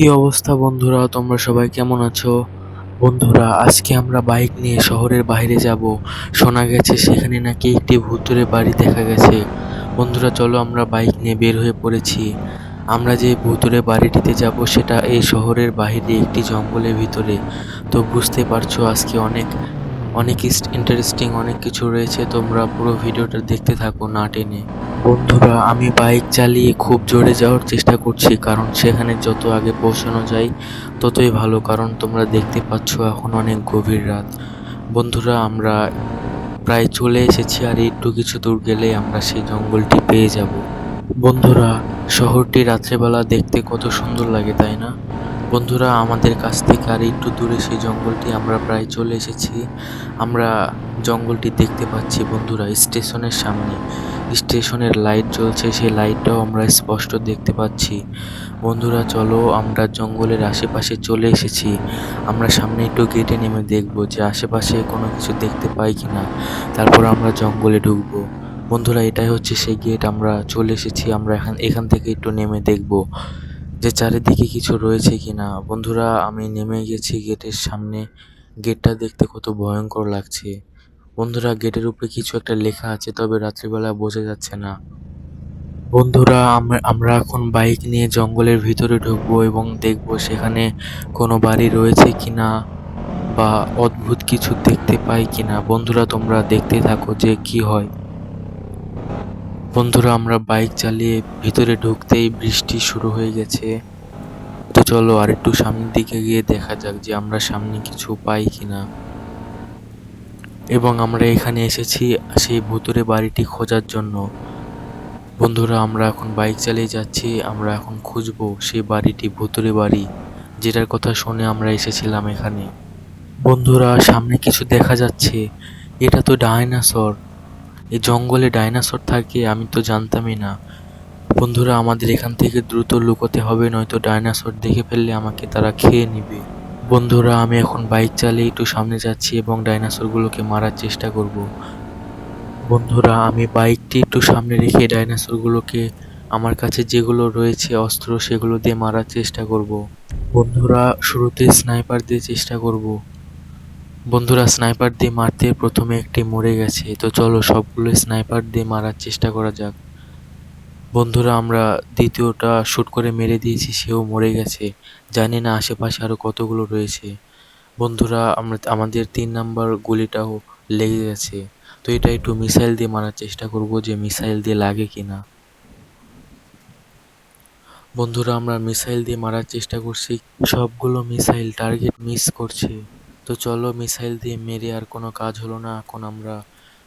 কি অবস্থা বন্ধুরা? তোমরা সবাই কেমন আছো? বন্ধুরা, আজকে আমরা বাইক নিয়ে শহরের বাইরে যাব। শোনা গেছে সেখানে নাকি একটি ভূতুরে বাড়ি দেখা গেছে। বন্ধুরা, চলো আমরা বাইক নিয়ে বের হয়ে পড়েছি। আমরা যে ভূতুরে বাড়িটিতে যাব সেটা এই শহরের বাইরে একটি জঙ্গলের ভিতরে। তো বুঝতে পারছ, আজকে অনেক অনেক ইন্টারেস্টিং অনেক কিছু রয়েছে। তোমরা পুরো ভিডিওটা দেখতে থাকো না টেনে। বন্ধুরা, আমি বাইক চালিয়ে খুব জোরে যাওয়ার চেষ্টা করছি, কারণ সেখানে যত আগে পৌঁছানো যায়, ততই ভালো, কারণ তোমরা দেখতে পাচ্ছ এখন অনেক গভীর রাত। বন্ধুরা, আমরা প্রায় চলে এসেছি, আর একটু কিছু দূর গেলে আমরা সেই জঙ্গলটি পেয়ে যাব। বন্ধুরা, শহরটি রাত্রেবেলা দেখতে কত সুন্দর লাগে, তাই না? বন্ধুরা, আমাদের কাছ থেকে আর একটু দূরে সেই জঙ্গলটি আমরা প্রায় চলে এসেছি। আমরা জঙ্গলটি দেখতে পাচ্ছি বন্ধুরা, স্টেশনের সামনে। স্টেশনের লাইট জ্বলছে, সেই লাইটটাও আমরা স্পষ্ট দেখতে পাচ্ছি। বন্ধুরা, চলো আমরা জঙ্গলের আশেপাশে চলে এসেছি। আমরা সামনে একটু গেটে নেমে দেখব যে আশেপাশে কোনো কিছু দেখতে পাই কিনা তারপর আমরা জঙ্গলে ঢুকবো। বন্ধুরা, এটাই হচ্ছে সেই গেট, আমরা চলে এসেছি, আমরা এখান এখান থেকে একটু নেমে দেখব। যে চারিদিকে কিছু রয়েছে কিনা। বন্ধুরা, আমি নেমে গেছি গেটের সামনে। গেটটা দেখতে কত ভয়ঙ্কর লাগছে। বন্ধুরা, গেটের উপরে কিছু একটা লেখা আছে, তবে রাত্রিবেলা বোঝা যাচ্ছে না। বন্ধুরা, আমরা এখন বাইক নিয়ে জঙ্গলের ভিতরে ঢুকবো এবং দেখব সেখানে কোনো বাড়ি রয়েছে কিনা বা অদ্ভুত কিছু দেখতে পাই কিনা। বন্ধুরা, তোমরা দেখতে থাকো যে কি হয়। বন্ধুরা, আমরা বাইক চালিয়ে ভিতরে ঢুকতেই বৃষ্টি শুরু হয়ে গেছে। তো চলো আর একটু সামনের দিকে গিয়ে দেখা যাক যে আমরা সামনে কিছু পাই কিনা। এবং আমরা এখানে এসেছি সেই ভুতুরে বাড়িটি খোঁজার জন্য। বন্ধুরা, আমরা এখন বাইক চালিয়ে যাচ্ছি, আমরা এখন খুঁজবো সেই বাড়িটি ভুতুরে বাড়ি, যেটার কথা শুনে আমরা এসেছিলাম এখানে। বন্ধুরা, সামনে কিছু দেখা যাচ্ছে। এটা তো ডাইনোসর। এই জঙ্গলে ডাইনোসর থাকে, আমি তো জানতামই না। বন্ধুরা, আমাদের এখান থেকে দ্রুত লুকোতে হবে, নয়তো ডাইনোসর দেখে ফেললে আমাকে তারা খেয়ে নেবে। বন্ধুরা, আমি এখন বাইক চালিয়ে একটু সামনে যাচ্ছি এবং ডাইনোসরগুলোকে মারার চেষ্টা করব। বন্ধুরা, আমি বাইকটি একটু সামনে রেখে ডাইনোসরগুলোকে আমার কাছে যেগুলো রয়েছে, অস্ত্র, সেগুলো দিয়ে মারার চেষ্টা করব। বন্ধুরা, শুরুতে স্নাইপার দিয়ে চেষ্টা করব। বন্ধুরা স্নাইপার দিয়ে মারতে প্রথমে একটি মরে গেছে। তো চলো সবগুলো স্নাইপার দিয়ে মারার চেষ্টা করা যাক। বন্ধুরা, আমরা দ্বিতীয়টা শ্যুট করে মেরে দিয়েছি, সেও মরে গেছে। জানি না আশেপাশে আরও কতগুলো রয়েছে। বন্ধুরা, আমরা, আমাদের তিন নাম্বার গুলিটাও লেগে গেছে। তো এটা একটু মিসাইল দিয়ে মারার চেষ্টা করব যে মিসাইল দিয়ে লাগে কি না বন্ধুরা, আমরা মিসাইল দিয়ে মারার চেষ্টা করছি। সবগুলো মিসাইল টার্গেট মিস করছে। তো চলো মিসাইল দিয়ে মেরে আর কোনো কাজ হলো না। এখন আমরা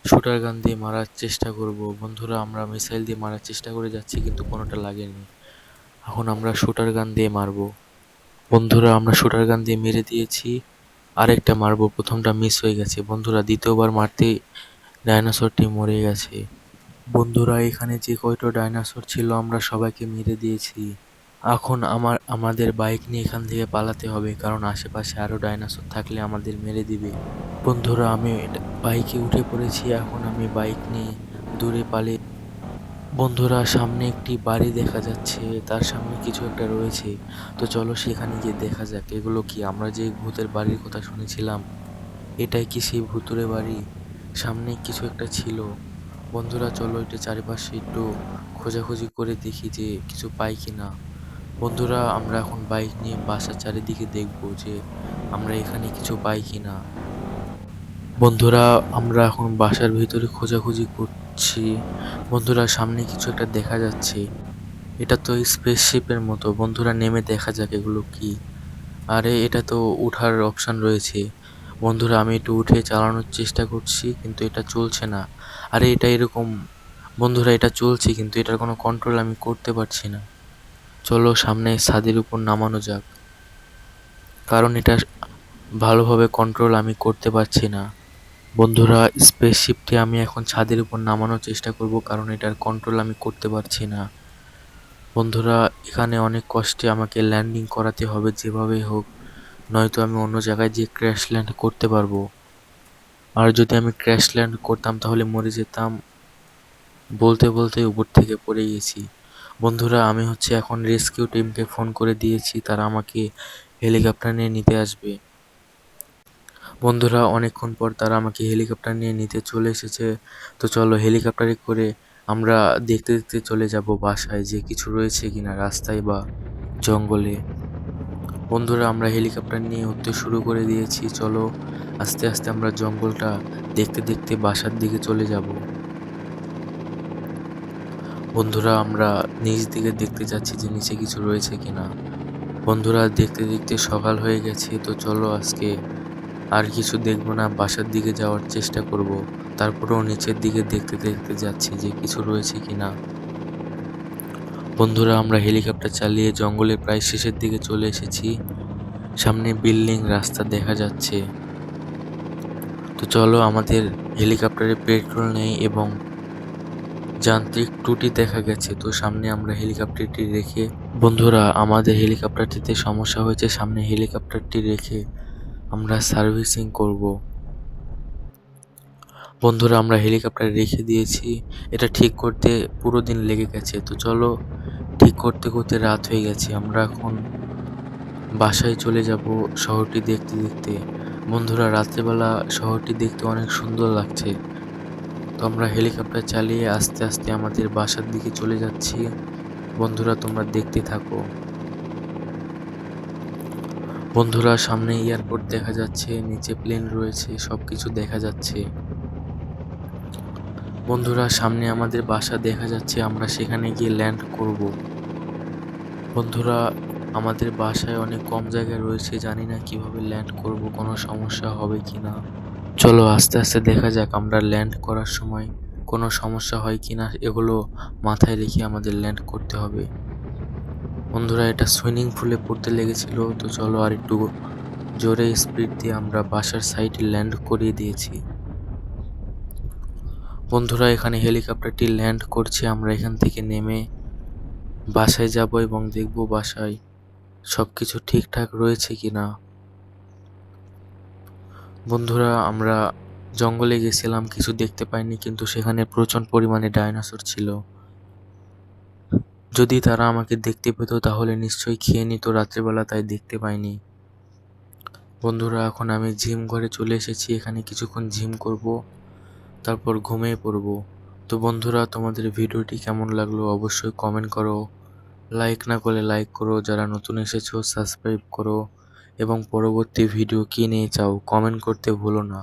শুটার গান দিয়ে মারার চেষ্টা করব। বন্ধুরা, আমরা মিসাইল দিয়ে মারার চেষ্টা করে যাচ্ছি, কিন্তু কোনোটা লাগেনি। এখন আমরা শুটার গান দিয়ে মারবো। বন্ধুরা, আমরা শুটার গান দিয়ে মেরে দিয়েছি। আরেকটা মারবো, প্রথমটা মিস হয়ে গেছে। বন্ধুরা, দ্বিতীয়বার মারতে ডাইনোসরটি মরে গেছে। বন্ধুরা, এখানে যে কয়টা ডাইনোসর ছিল, আমরা সবাইকে মেরে দিয়েছি। এখন আমার, আমাদের বাইক নিয়ে এখান থেকে পালাতে হবে, কারণ আশেপাশে আরও ডাইনোসর থাকলে আমাদের মেরে দিবে। বন্ধুরা, আমি বাইকে উঠে পড়েছি, এখন আমি বাইক নিয়ে দূরে পালিয়ে বন্ধুরা, সামনে একটি বাড়ি দেখা যাচ্ছে, তার সামনে কিছু একটা রয়েছে। তো চলো সেখানে গিয়ে দেখা যাক, এগুলো কি? আমরা যে ভূতের বাড়ির কথা শুনেছিলাম, এটাই কি সেই ভূতুরে বাড়ি? সামনে কিছু একটা ছিল। বন্ধুরা, চলো এটা চারিপাশে একটু খোঁজাখুঁজি করে দেখি যে কিছু পাই কি না বন্ধুরা, আমরা এখন বাইক নিয়ে বাসার চারিদিকে দেখব যে আমরা এখানে কিছু পাই কি না বন্ধুরা, আমরা এখন বাসার ভিতরে খোঁজাখুঁজি করছি। বন্ধুরা, সামনে কিছু একটা দেখা যাচ্ছে। এটা তো স্পেসশিপের মতো। বন্ধুরা, নেমে দেখা যাক এগুলো কি। আরে, এটা তো উঠার অপশান রয়েছে। বন্ধুরা, আমি একটু উঠে চালানোর চেষ্টা করছি, কিন্তু এটা চলছে না। আরে, এটা এরকম। বন্ধুরা, এটা চলছে, কিন্তু এটার কোনো কন্ট্রোল আমি করতে পারছি না। চলো সামনে ছাদের উপর নামানো যাক। কারণ এটা ভালোভাবে কন্ট্রোল আমি করতে পারছি না। বন্ধুরা স্পেসশিপটি আমি এখন ছাদের উপর নামানোর চেষ্টা করব কারণ এটার কন্ট্রোল আমি করতে পারছি না। বন্ধুরা, এখানে অনেক কষ্টে আমাকে ল্যান্ডিং করাতে হবে যেভাবে হোক, নয়তো আমি অন্য জায়গায় যেয়ে ক্র্যাশ ল্যান্ড করতে পারব। আর যদি আমি ক্র্যাশ ল্যান্ড করতাম তাহলে মরে যেতাম, বলতে বলতে উপর থেকে পড়ে গেছি। বন্ধুরা, আমি হচ্ছে এখন রেস্কিউ টিমকে ফোন করে দিয়েছি, তারা আমাকে হেলিকপ্টার নিয়ে নিতে আসবে। বন্ধুরা, অনেকক্ষণ পর তারা আমাকে হেলিকপ্টার নিয়ে নিতে চলে এসেছে। তো চলো হেলিকপ্টারে করে আমরা দেখতে দেখতে চলে যাব বাসায় যে কিছু রয়েছে কিনা রাস্তায় বা জঙ্গলে। বন্ধুরা, আমরা হেলিকপ্টার নিয়ে উঠতে শুরু করে দিয়েছি। চলো আস্তে আস্তে আমরা জঙ্গলটা দেখতে দেখতে বাসার দিকে চলে যাব। বন্ধুরা, আমরা নিচ দিকে দেখতে যাচ্ছি যে নিচে কিছু রয়েছে কিনা। বন্ধুরা, দেখতে দেখতে সকাল হয়ে গেছে, তো চলো আজকে আর কিছু দেখব না, বাসার দিকে যাওয়ার চেষ্টা করব। তারপরেও নিচের দিকে দেখতে দেখতে যাচ্ছি যে কিছু রয়েছে কিনা। বন্ধুরা, আমরা হেলিকপ্টার চালিয়ে জঙ্গলের প্রায় শেষের দিকে চলে এসেছি। সামনে বিল্ডিং, রাস্তা দেখা যাচ্ছে। তো চলো, আমাদের হেলিকপ্টারে পেট্রোল নেই এবং যান্ত্রিক ত্রুটি দেখা গেছে, তো সামনে আমরা হেলিকপ্টারটি রেখে, বন্ধুরা, আমাদের হেলিকপ্টারটিতে সমস্যা হয়েছে, সামনে হেলিকপ্টারটি রেখে আমরা সার্ভিসিং করব। বন্ধুরা, আমরা হেলিকপ্টার রেখে দিয়েছি, এটা ঠিক করতে পুরো দিন লেগে গেছে, তো চলো, ঠিক করতে করতে রাত হয়ে গেছে, আমরা এখন বাসায় চলে যাব শহরটি দেখতে দেখতে। বন্ধুরা, রাত্রেবেলা শহরটি দেখতে অনেক সুন্দর লাগছে। আমরা হেলিকপ্টার চালিয়ে আস্তে আস্তে আমাদের বাসার দিকে চলে যাচ্ছি। বন্ধুরা, তোমরা দেখতে থাকো। বন্ধুরা, সামনে এয়ারপোর্ট দেখা যাচ্ছে, নিচে প্লেন রয়েছে সব কিছু দেখা যাচ্ছে। বন্ধুরা, সামনে আমাদের বাসা দেখা যাচ্ছে, আমরা সেখানে গিয়ে ল্যান্ড করব। বন্ধুরা, আমাদের বাসায় অনেক কম জায়গা রয়েছে, জানি না কীভাবে ল্যান্ড করব, কোনো সমস্যা হবে কি না চলো আস্তে আস্তে দেখা যাক আমরা ল্যান্ড করার সময় কোনো সমস্যা হয় কি না এগুলো মাথায় রেখে আমাদের ল্যান্ড করতে হবে। বন্ধুরা, এটা সুইমিং পুলে পড়তে লেগেছিল, তো চলো আর একটু জোরে স্পিড দিয়ে আমরা বাসার সাইডে ল্যান্ড করিয়ে দিয়েছি। বন্ধুরা, এখানে হেলিকপ্টারটি ল্যান্ড করছে, আমরা এখান থেকে নেমে বাসায় যাব এবং দেখব বাসায় সব কিছু ঠিকঠাক রয়েছে কি না বন্ধুরা, আমরা জঙ্গলে গেছিলাম, কিছু দেখতে পাইনি, কিন্তু সেখানে প্রচণ্ড পরিমাণে ডাইনোসর ছিল। যদি তারা আমাকে দেখতে পেত, তাহলে নিশ্চয়ই খেয়ে নিত, রাত্রেবেলা তাই দেখতে পাইনি। বন্ধুরা, এখন আমি জিম ঘরে চলে এসেছি, এখানে কিছুক্ষণ জিম করব, তারপর ঘুমিয়ে পড়ব। তো বন্ধুরা, তোমাদের ভিডিওটি কেমন লাগল অবশ্যই কমেন্ট করো। লাইক না করলে লাইক করো, যারা নতুন এসেছ, সাবস্ক্রাইব করো। এবং পরবর্তী ভিডিও কী নিয়ে চাও কমেন্ট করতে ভুলো না।